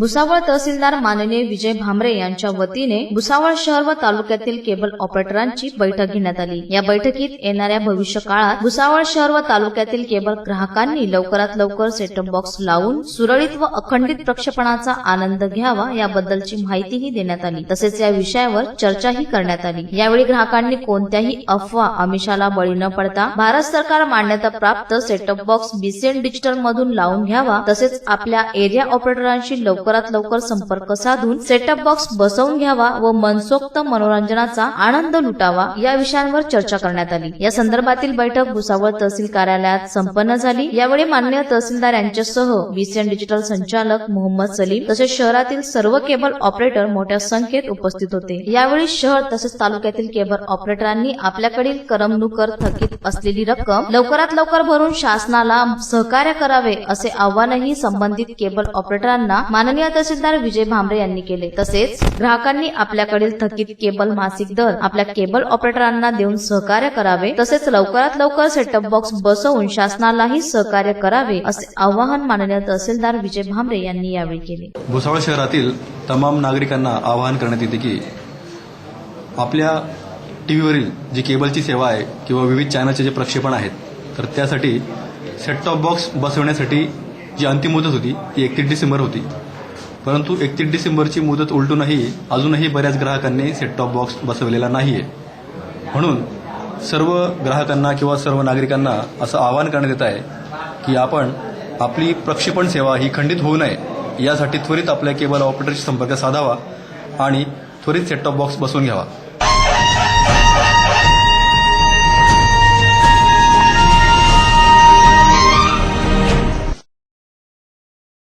भुसावळ तहसीलदार माननीय विजय भामरे यांच्या वतीने भुसावळ शहर व तालुक्यातील केबल ऑपरेटरांची बैठक घेण्यात आली. या बैठकीत येणाऱ्या भविष्य काळात भुसावळ शहर व तालुक्यातील केबल ग्राहकांनी लवकरात लवकर सेटअप बॉक्स लावून सुरळीत व अखंडित प्रक्षेपणाचा आनंद घ्यावा याबद्दलची माहितीही देण्यात आली. तसेच या विषयावर चर्चाही करण्यात आली. यावेळी ग्राहकांनी कोणत्याही अफवा आमिषाला बळी न पडता भारत सरकार मान्यता प्राप्त सेटअप बॉक्स बीसीएन डिजिटल मधून लावून घ्यावा. तसेच आपल्या एरिया ऑपरेटरांशी लवकरात लवकर संपर्क साधून सेटअप बॉक्स बसवून घ्यावा व मनसोक्त मनोरंजनाचा आनंद लुटावा या विषयांवर चर्चा करण्यात आली. या संदर्भातील बैठक भुसावळ तहसील कार्यालयात संपन्न झाली. यावेळी मान्य तहसीलदार यांच्यासह बीसीएन डिजिटल संचालक मोहम्मद सलीम तसेच शहरातील सर्व केबल ऑपरेटर मोठ्या संख्येत उपस्थित होते. यावेळी शहर तसेच तालुक्यातील केबल ऑपरेटरांनी आपल्याकडील करमणुकर थकीत असलेली रक्कम लवकरात लवकर भरून शासनाला सहकार्य करावे असे आवाहनही संबंधित केबल ऑपरेटरांना माननीय तहसीलदार विजय भांबरे यांनी केले. तसेच ग्राहकांनी आपल्याकडील थकीत केबल मासिक दर आपल्या केबल ऑपरेटरांना देऊन सहकार्य करावे. तसेच लवकरात लवकर सेटअप बॉक्स बसवून शासनालाही सहकार्य करावे असे आवाहन माननीय तहसीलदार विजय भांबरे यांनी यावेळी केले. भुसावळ शहरातील तमाम नागरिकांना आवाहन करण्यात येते की आपल्या टीव्हीवरील जी केबलची सेवा आहे किंवा विविध चॅनलचे जे प्रक्षेपण आहेत तर त्यासाठी सेट टॉप बॉक्स बसवण्यासाठी जी अंतिम मुदत होती ती एकतीस डिसेंबर होती. परंतु एकतीस डिसेंबरची मुदत उलटूनही अजूनही बऱ्याच ग्राहकांनी सेट टॉप बॉक्स बसवलेला नाही आहे म्हणून सर्व ग्राहकांना किंवा सर्व नागरिकांना असं आवाहन करण्यात येत आहे की आपण आपली प्रक्षेपण सेवा ही खंडित होऊ नये. यासाठी त्वरित आपल्या केबल ऑपरेटरशी संपर्क साधावा आणि त्वरित सेट टॉप बॉक्स बसवून घ्यावा.